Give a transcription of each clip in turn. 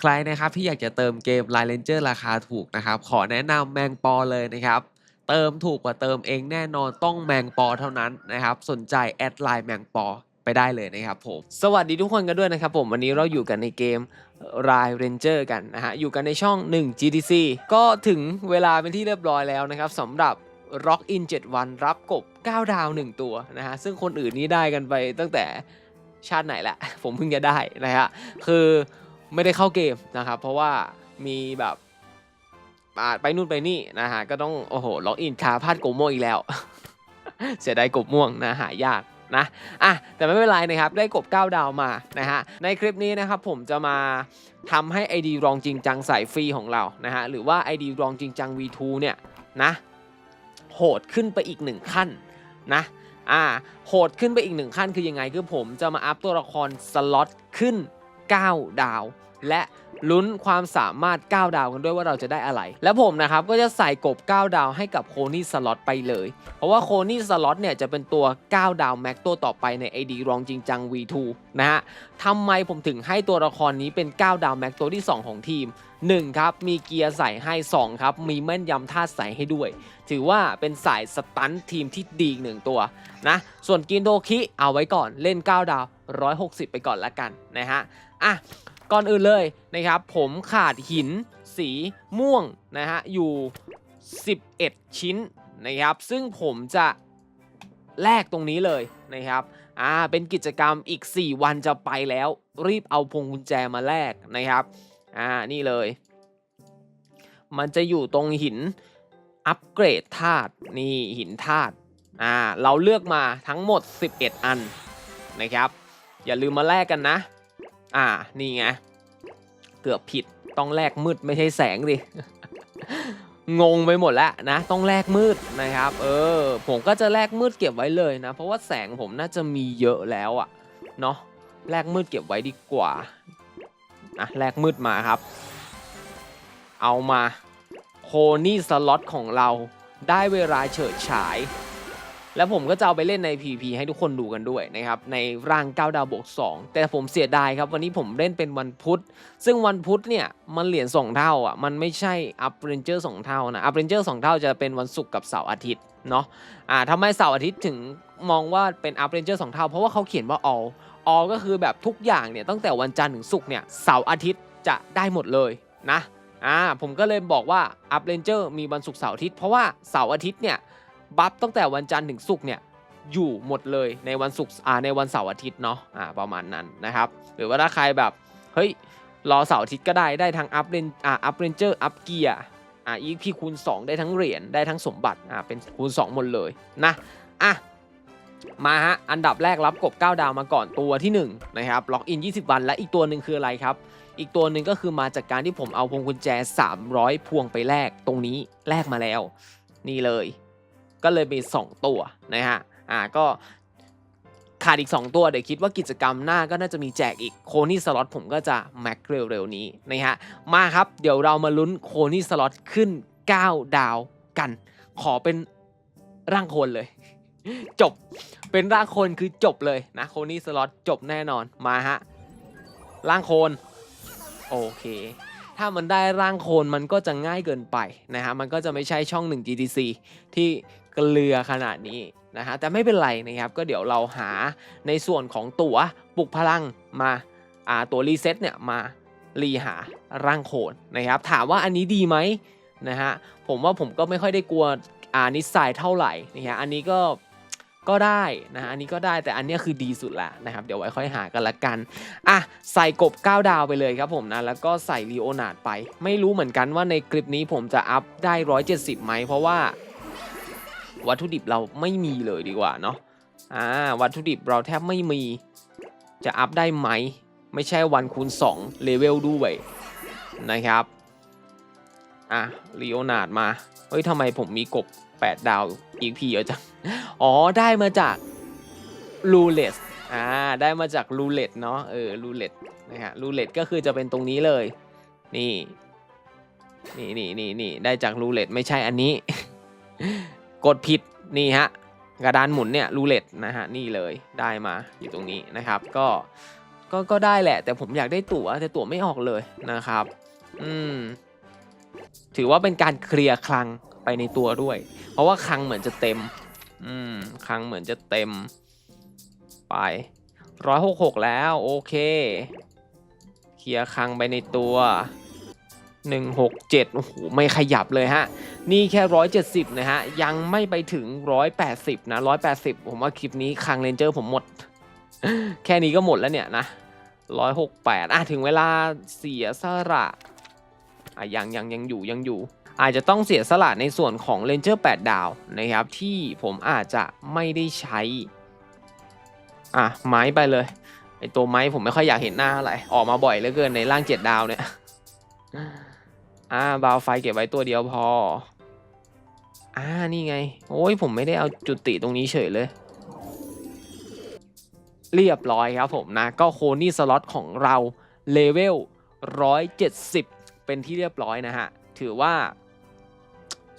ใครนะครับที่อยากจะเติมเกม Line Ranger ราคาถูกนะครับ ขอแนะนำแมงปอเลยนะครับ เติมถูกกว่าเติมเองแน่นอนต้องแมงปอเท่านั้นนะครับ สนใจแอดไลน์แมงปอไปได้เลยนะครับผม สวัสดีทุกคนกันด้วยนะครับผมวันนี้เราอยู่กันในเกม r i Ranger กันนะฮะ อยู่กันในช่อง 1 GTC ก็ถึงเวลาเป็นที่เรียบร้อยแล้วนะครับสำหรับ Rock in 7 วันรับกบ 9 ดาว 1 ตัวนะฮะ ซึ่งคนอื่นนี่ได้กันไปตั้งแต่ชาติไหนแหละ ผมเพิ่งจะได้นะฮะ คือ ไม่ได้เข้าเกมนะครับ เพราะว่ามีแบบไปนู่นไปนี่นะฮะก็ต้องโอ้โหล็อกอินคาพลาดกบม่วงอีกแล้ว เสียดายกบม่วงนะหายากนะอะแต่ไม่เป็นไรนะครับ ได้กบ 9 ดาวมานะฮะในคลิปนี้นะครับผมจะมาทำให้ ID รองจริงจังสายฟรีของเรานะฮะหรือว่า ID รองจริงจัง V2 เนี่ยนะโหดขึ้นไปอีกหนึ่งขั้นนะอ่าโหดขึ้นไปอีกหนึ่งขั้นคือยังไงคือผมจะมาอัพตัวละครสล็อตขึ้น 9 ดาว และลุ้นความสามารถ 9 ดาวกันด้วยว่าเราจะได้อะไร แล้วผมนะครับก็จะใส่กบ 9 ดาวให้กับโคนี่สล็อตไปเลย เพราะว่าโคนี่สล็อตเนี่ยจะเป็นตัว 9 ดาวแม็กตัวต่อไปใน ID รองจริงจัง V2 นะฮะทำไมผมถึงให้ตัวละครนี้เป็น 9 ดาวแม็กตัวที่ 2 ของทีม 1 ครับ มีเกียร์ใส่ให้ 2 ครับ มีแม่นยำท่าใส่ให้ด้วย ถือว่าเป็นสายสตันทีมที่ดีอีกหนึ่งตัวนะส่วนกินโดคิเอาไว้ก่อนเล่น 9 ดาว 160 ไปก่อนละกันนะฮะอะก่อนอื่นเลยนะครับ ผมขาดหินสีม่วงนะฮะอยู่ 11 ชิ้นนะครับ ซึ่งผมจะแลกตรงนี้เลยนะครับอ่าเป็นกิจกรรมอีก 4 วันจะไปแล้ว รีบเอาพวงกุญแจมาแลกนะครับอ่านี่เลย มันจะอยู่ตรงหินอัปเกรดธาตุนี่หินธาตุอ่าเราเลือกมาทั้งหมด 11 อันนะครับ อย่าลืมมาแลกกันนะ อ่า นี่ไง เกือบผิด ต้องแลกมืดไม่ใช่แสงดิ งงไปหมดแล้วนะ ต้องแลกมืดนะครับ เออ ผมก็จะแลกมืดเก็บไว้เลยนะ เพราะว่าแสงผมน่าจะมีเยอะแล้วอะเนาะ แลกมืดเก็บไว้ดีกว่านะแลกมืดมาครับ เอามา โคนี่สล็อตของเราได้เวลาเฉิดฉาย แล้วผมก็จะเอาไปเล่นใน PP ให้ทุกคนดูกันด้วยนะครับในร่าง 9 ดาวบวก2แต่ผมเสียดายครับวันนี้ผมเล่นเป็นวันพุธ ซึ่งวันพุธเนี่ยมันเหรียญ2เท่าอะมันไม่ใช่อัพเรนเจอร์2เท่านะอัพเรนเจอร์2เท่าจะเป็นวันศุกร์กับเสาร์อาทิตย์เนาะอ่าทำไมเสาร์อาทิตย์ถึงมองว่าเป็นอัพเรนเจอร์2เท่า เพราะว่าเขาเขียนว่า all all ก็คือแบบทุกอย่างเนี่ยตั้งแต่วันจันทร์ถึงศุกร์เนี่ยเสาร์อาทิตย์จะได้หมดเลยนะอ่าผมก็เลยบอกว่าอัพเรนเจอร์มีวันศุกร์เสาร์อาทิตย์เพราะว่าเสาร์อาทิตย์เนี่ย บัฟตั้งแต่วันจันทร์ถึงศุกร์เนี่ยอยู่หมดเลยในวันศุกร์อ่าในวันเสาร์อาทิตย์เนาะอ่าประมาณนั้นนะครับหรือว่าถ้าใครแบบเฮ้ยรอเสาร์อาทิตย์ก็ได้ได้ทั้งอัพเรนอ่าอัพเรนเจอร์อัพเกียร์อ่าอีกพี่คูณ 2 ได้ทั้งเหรียญได้ทั้งสมบัติอ่าเป็นคูณ 2 หมดเลยนะอะมาฮะ อันดับแรกรับกบ 9 ดาวมาก่อนตัวที่ 1 นะครับ ล็อกอิน 20 วัน และอีกตัวหนึ่งคืออะไรครับ อีกตัวหนึ่งก็คือมาจากการที่ผมเอาพวงกุญแจ 300 พวงไปแลกตรงนี้แลกมาแล้ว นี่เลย ก็เลยมี 2 ตัวนะฮะอ่าก็ขาดอีก 2 ตัว เดี๋ยวคิดว่ากิจกรรมหน้าก็น่าจะมีแจกอีกโคนี่สล็อตผมก็จะแม็กเร็วๆนี้นะฮะมาครับเดี๋ยวเรามาลุ้นโคนี่สล็อตขึ้น 9 ดาวกัน ขอเป็นร่างโคนเลย จบเป็นร่างโคนคือจบเลยนะโคนี่สล็อตจบแน่นอนมาฮะร่างโคนโอเค ถ้ามันได้ร่างโคนมันก็จะง่ายเกินไปนะฮะมันก็จะไม่ใช่ช่อง 1 GTC ที่ เกลือขนาดนี้นะฮะแต่ไม่เป็นไรนะครับก็เดี๋ยวเราหาในส่วนของตัวปลุกพลังมาอ่าตัวรีเซ็ตเนี่ยมารีหาร่างโคนนะครับถามว่าอันนี้ดีไหมนะฮะผมว่าผมก็ไม่ค่อยได้กลัวอ่านิสัยเท่าไหร่นะฮะอันนี้ก็ก็ได้นะฮะอันนี้ก็ได้แต่อันนี้คือดีสุดละนะครับเดี๋ยวไว้ค่อยหากันละกันอะใส่กบ 9 ดาวไปเลยครับผมนะแล้วก็ใส่ลีโอนาร์ดไป ไม่รู้เหมือนกันว่าในคลิปนี้ผมจะอัพได้ 170ไหมเพราะว่า วัตถุดิบเราไม่มีเลยดีกว่าเนาะอ่าวัตถุดิบเราแทบไม่มีจะอัพได้ไหม ไม่ใช่วันคูณ2เลเวลด้วยนะครับอะลีโอนาร์ดมา เฮ้ยทำไมผมมีกบ 8 ดาวอีกพีเยอะจัง อ๋อ ได้มาจากรูเลตอ่า ได้มาจากรูเลตเนาะ เออรูเลตนะฮะรูเลตก็คือจะเป็นตรงนี้เลย นี่ นี่นี่นี่นี่ได้จากรูเลตไม่ใช่อันนี้ กดผิดนี่ฮะกระดานหมุนเนี่ยรูเลตนะฮะนี่เลยได้มาอยู่ตรงนี้นะครับ ก็ก็ก็ได้แหละ แต่ผมอยากได้ตั๋วแต่ตั๋วไม่ออกเลยนะครับ อืม ถือว่าเป็นการเคลียร์คลังไปในตัวด้วย เพราะว่าคลังเหมือนจะเต็ม อืมคลังเหมือนจะเต็ม ไปร้อยหกหกแล้ว โอเค เคลียร์คลังไปในตัว หนึ่งหกเจ็ดโอ้โห ไม่ขยับเลยฮะ นี่แค่ร้อยเจ็ดสิบนะฮะ ยังไม่ไปถึงร้อยแปดสิบนะร้อยแปดสิบผมว่าคลิปนี้คังเรนเจอร์ผมหมด แค่นี้ก็หมดแล้วเนี่ยนะร้อยหกแปดอะ ถึงเวลาเสียสละอะยังยังยังอยู่ยังอยู่ อาจจะต้องเสียสละในส่วนของ Ranger 8ดาวนะครับ ที่ผมอาจจะไม่ได้ใช้ อะ ไม้ไปเลยไอตัวไม้ผมไม่ค่อยอยากเห็นหน้าอะไร ออกมาบ่อยเหลือเกินในร่าง7ดาวเนี่ย อ่าบาวไฟเก็บไว้ตัวเดียวพอ อ่านี่ไง โอ้ยผมไม่ได้เอาจุติตรงนี้เฉยเลย เรียบร้อยครับผมนะ ก็โคนี่สล็อตของเราเลเวล170 เป็นที่เรียบร้อยนะฮะ ถือว่า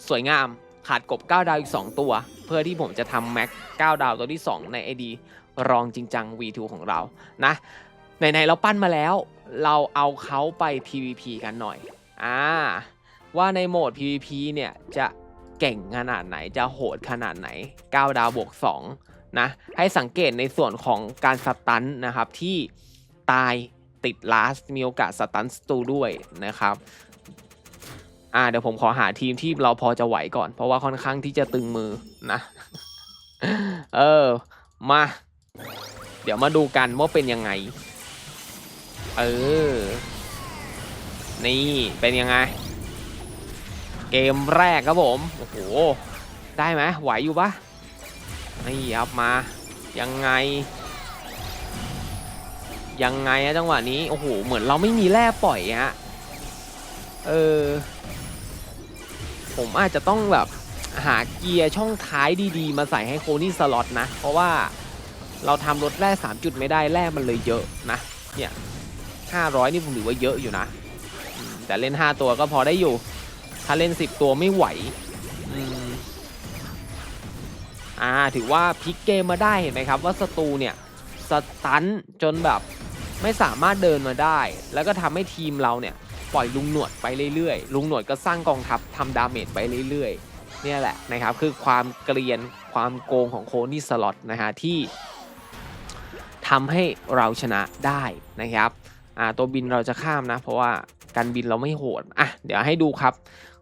สวยงามขาดกบ 9 ดาวอีก 2 ตัว เพื่อที่ผมจะทำแม็ก 9 ดาวตัวที่ 2 ใน ID รองจริงจัง V2 ของเรานะไหนๆเราปั้นมาแล้ว เราเอาเขาไป PVP กันหน่อย อ่าว่าในโหมด PVP เนี่ยจะเก่งขนาดไหนจะโหดขนาดไหน 9 ดาวบวก2นะให้สังเกตในส่วนของการสตันนะครับที่ตายติดลาสมีโอกาสสตันสตูด้วยนะครับอ่าเดี๋ยวผมขอหาทีมที่เราพอจะไหวก่อน เพราะว่าค่อนข้างที่จะตึงมือนะเออมา เดี๋ยวมาดูกันว่าเป็นยังไง เออ นี่เป็นยังไง เกมแรกครับผม โอ้โห ได้ไหมไหวอยู่ปะนี่ครับมา ยังไง ยังไงอะจังหวะนี้ โอ้โห เหมือนเราไม่มีแร่ปล่อยฮะ เออ ผมอาจจะต้องแบบหาเกียร์ช่องท้ายดีๆ มาใส่ให้โคนี่สล็อตนะ เพราะว่าเราทำรถแร่3จุดไม่ได้แร่มันเลยเยอะนะ เนี่ย500 นี่ผมถือว่าเยอะอยู่นะ แต่เล่น 5 ตัวก็พอได้อยู่ ถ้าเล่น 10 ตัวไม่ไหวอืมอ่าถือว่าพลิกเกมมาได้เห็นไหมครับ ว่าศัตรูเนี่ยสตันจนแบบไม่สามารถเดินมาได้ แล้วก็ทำให้ทีมเราเนี่ยปล่อยลุงหนวดไปเรื่อยๆ ลุงหนวดก็สร้างกองทัพทำดาเมจไปเรื่อยๆ เนี่ยแหละนะครับคือความเกรียนความโกงของโคนี่สล็อตนะฮะที่ทำให้เราชนะได้นะครับอ่าตัวบินเราจะข้ามนะ เพราะว่า การบินเราไม่โหดอะเดี๋ยวให้ดูครับ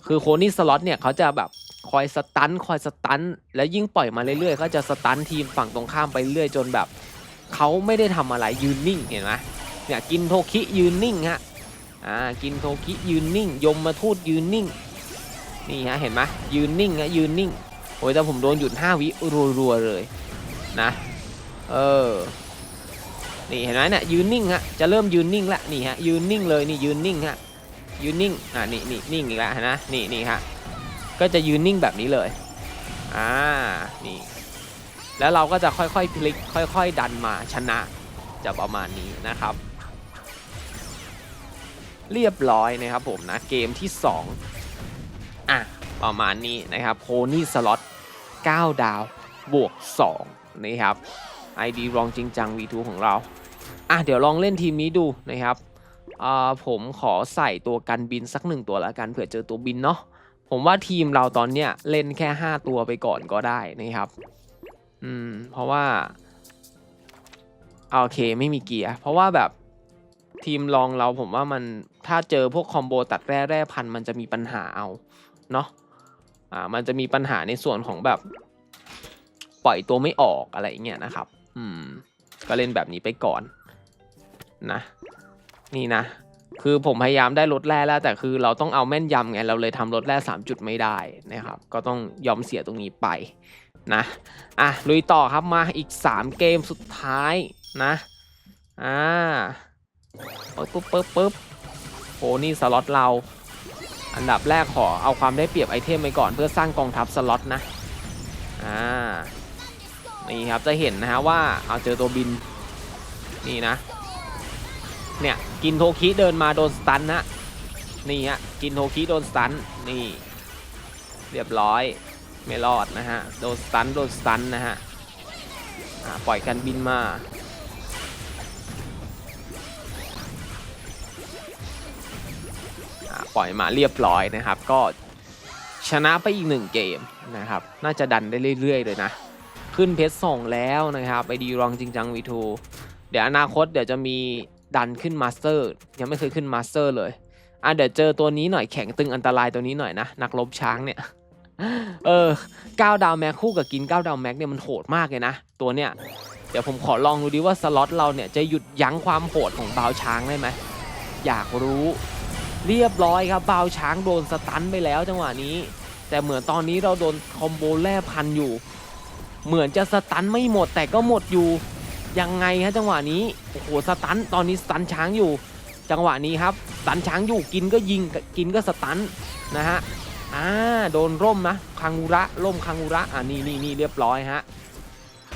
คือโคนี่สล็อตเนี่ยเขาจะแบบคอยสตันคอยสตันแล้วยิ่งปล่อยมาเรื่อยๆก็จะสตันทีมฝั่งตรงข้ามไปเรื่อยจนแบบเขาไม่ได้ทำอะไรยืนนิ่งเห็นไหมเนี่ยกินโทคิยืนนิ่งฮะอ่ากินโทคิยืนนิ่ง ยมมาทูดยืนนิ่งนี่ฮะเห็นไหมยืนนิ่งฮะยืนนิ่งโอ้ยแต่ผมโดนหยุด5วิรัวๆเลยนะเออนี่เห็นไหมเนี่ยยืนนิ่งฮะจะเริ่มยืนนิ่งละนี่ฮะยืนนิ่งเลยนี่ยืนนิ่งฮะ ยืนนิ่งอ่านี่นี่นิ่งอีกแล้วนะนี่นี่ฮะก็จะยืนนิ่งแบบนี้เลยอ่านี่แล้วเราก็จะค่อยๆพลิกค่อย ๆ ดันมาชนะจะประมาณนี้นะครับ เรียบร้อยนะครับผมนะเกมที่ 2อะประมาณนี้นะครับโคนี่สล็อต9ดาวบวก2นะครับ ID รองจริงจัง V2 ของเรา อะเดี๋ยวลองเล่นทีมนี้ดูนะครับ ผมขอใส่ตัวกันบินสักหนึ่งตัวละกันเผื่อเจอตัวบินเนาะผมว่าทีมเราตอนเนี้ยเล่นแค่ 5 ตัวไปก่อนก็ได้นะครับ อืม เพราะว่าโอเคไม่มีเกียร์เพราะว่าแบบทีมรองเราผมว่ามันถ้าเจอพวกคอมโบตัดแร่แร่พันมันจะมีปัญหาเอาเนาะอ่ามันจะมีปัญหาในส่วนของแบบ ปล่อยตัวไม่ออกอะไรเงี้ยนะครับ อืม ก็เล่นแบบนี้ไปก่อนนะ นี่นะ คือผมพยายามได้ลดแร่แล้ว แต่คือเราต้องเอาแม่นยำไง เราเลยทำลดแร่สามจุดไม่ได้นะครับ ก็ต้องยอมเสียตรงนี้ไปนะ อะ ลุยต่อครับมาอีก 3 เกมสุดท้ายนะ อ่าปึ๊บปึ๊บปึ๊บปึ๊บโหนี่สล็อตเรา อันดับแรกขอเอาความได้เปรียบไอเทมไปก่อนเพื่อสร้างกองทัพสล็อตนะ อ่า นี่ครับจะเห็นนะฮะว่าเอาเจอตัวบิน นี่นะ เนี่ย กินโทคิเดินมาโดนสตันนะนี่ฮะกินโทคิโดนสตันนี่ เรียบร้อยไม่รอดนะฮะโดนสตันโดนสตันนะฮะปล่อยกันบินมาอ่าปล่อยมาเรียบร้อยนะครับ ก็ชนะไปอีกหนึ่งเกมนะครับ น่าจะดันได้เรื่อยๆเลยนะ ขึ้นเพชรสองแล้วนะครับไปดีรองจริงจังวีทูเดี๋ยวอนาคตเดี๋ยวจะมี ดันขึ้นมาสเตอร์ยังไม่เคยขึ้นมาสเตอร์เลยอะเดี๋ยวเจอตัวนี้หน่อยแข็งตึงอันตรายตัวนี้หน่อยนะ นักลบช้างเนี่ยเออ9ดาวแม็กคู่กับกิน9ดาวแม็กเนี่ยมันโหดมากเลยนะ ตัวเนี่ยเดี๋ยวผมขอลองดูดิว่าสล็อตเราเนี่ยจะหยุดยั้งความโหดของบาวช้างได้ไหมอยากรู้เรียบร้อยครับบาวช้างโดนสตันไปแล้วจังหวะนี้ แต่เหมือนตอนนี้เราโดนคอมโบแร่พันอยู่ เหมือนจะสตันไม่หมดแต่ก็หมดอยู่ ยังไงฮะจังหวะนี้โอ้โหสตันตอนนี้สตันช้างอยู่ จังหวะนี้ครับสตันช้างอยู่กินก็ยิงกินก็สตันนะฮะอ่าโดนร่มนะคังุระร่มคังุระอ่านี่นี่นี่เรียบร้อยฮะ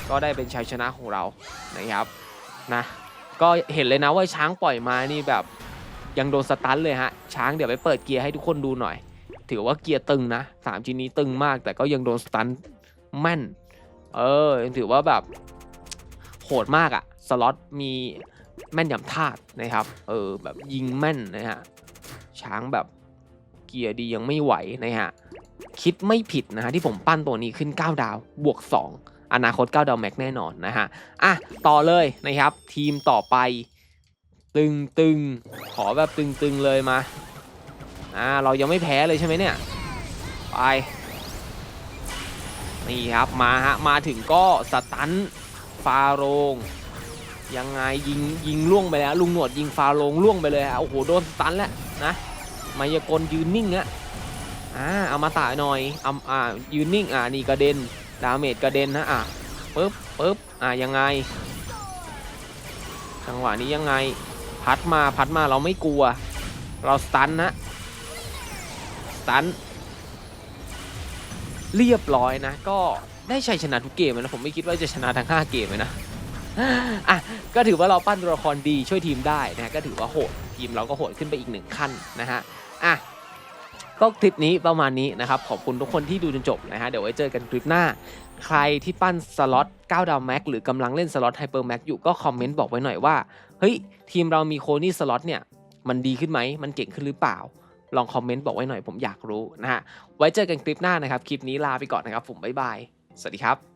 ก็ได้เป็นชัยชนะของเรานะครับนะก็เห็นเลยนะว่าช้างปล่อยมานี่แบบยังโดนสตันเลยฮะช้างเดี๋ยวไปเปิดเกียร์ให้ทุกคนดูหน่อย ถือว่าเกียร์ตึงนะสามชิ้นนี้ตึงมาก แต่ก็ยังโดนสตันแม่นเออถือว่าแบบ โหดมากอะสล็อตมีแม่นยำธาตุนะครับ เออแบบยิงแม่นนะฮะ ช้างแบบเกียร์ดียังไม่ไหวนะฮะ คิดไม่ผิดนะฮะที่ผมปั้นตัวนี้ขึ้น 9 ดาว บวก 2 อนาคต 9 ดาวแม็กแน่นอนนะฮะ อะ ต่อเลยนะครับ ทีมต่อไป ตึงตึงขอแบบตึงตึงเลยมา อ่า เรายังไม่แพ้เลยใช่ไหมเนี่ย ไป นี่ครับ มาฮะ มาถึงก็สตัน ฟาโรงยังไงยิงยิงล่วงไปแล้วลุงหนวดยิงฟาโรงล่วงไปเลยฮะโอ้โหโดนสตันแล้วนะมายากลยืนนิ่งอะอ่าเอามาตาหน่อยเอาอ่ายืนนิ่งอ่านี่กระเด็นดาเมจกระเด็นนะอะปึ๊บปึ๊บอ่ายังไง จังหวะนี้ยังไง พัดมาพัดมาเราไม่กลัว เราสตันนะสตันเรียบร้อยนะก็ ได้ชัยชนะทุกเกมเลยนะผมไม่คิดว่าจะชนะทั้ง 5 เกมเลยนะอะก็ถือว่าเราปั้นตัวละครดีช่วยทีมได้นะก็ถือว่าโหดทีมเราก็โหดขึ้นไปอีกหนึ่งขั้นนะฮะอะก็คลิปนี้ประมาณนี้นะครับ ขอบคุณทุกคนที่ดูจนจบนะฮะเดี๋ยวไว้เจอกันคลิปหน้า ใครที่ปั้นสล็อต9ดาวแม็กหรือกำลังเล่นสล็อตไฮเปอร์แม็กอยู่ก็คอมเมนต์บอกไว้หน่อยว่าเฮ้ยทีมเรามีโคนี่สล็อตเนี่ยมันดีขึ้นไหมมันเก่งขึ้นหรือเปล่า ลองคอมเมนต์บอกไว้หน่อยผมอยากรู้นะฮะไว้เจอกันคลิปหน้านะครับคลิปนี้ลาไปก่อนนะครับผมบ๊ายบาย สวัสดีครับ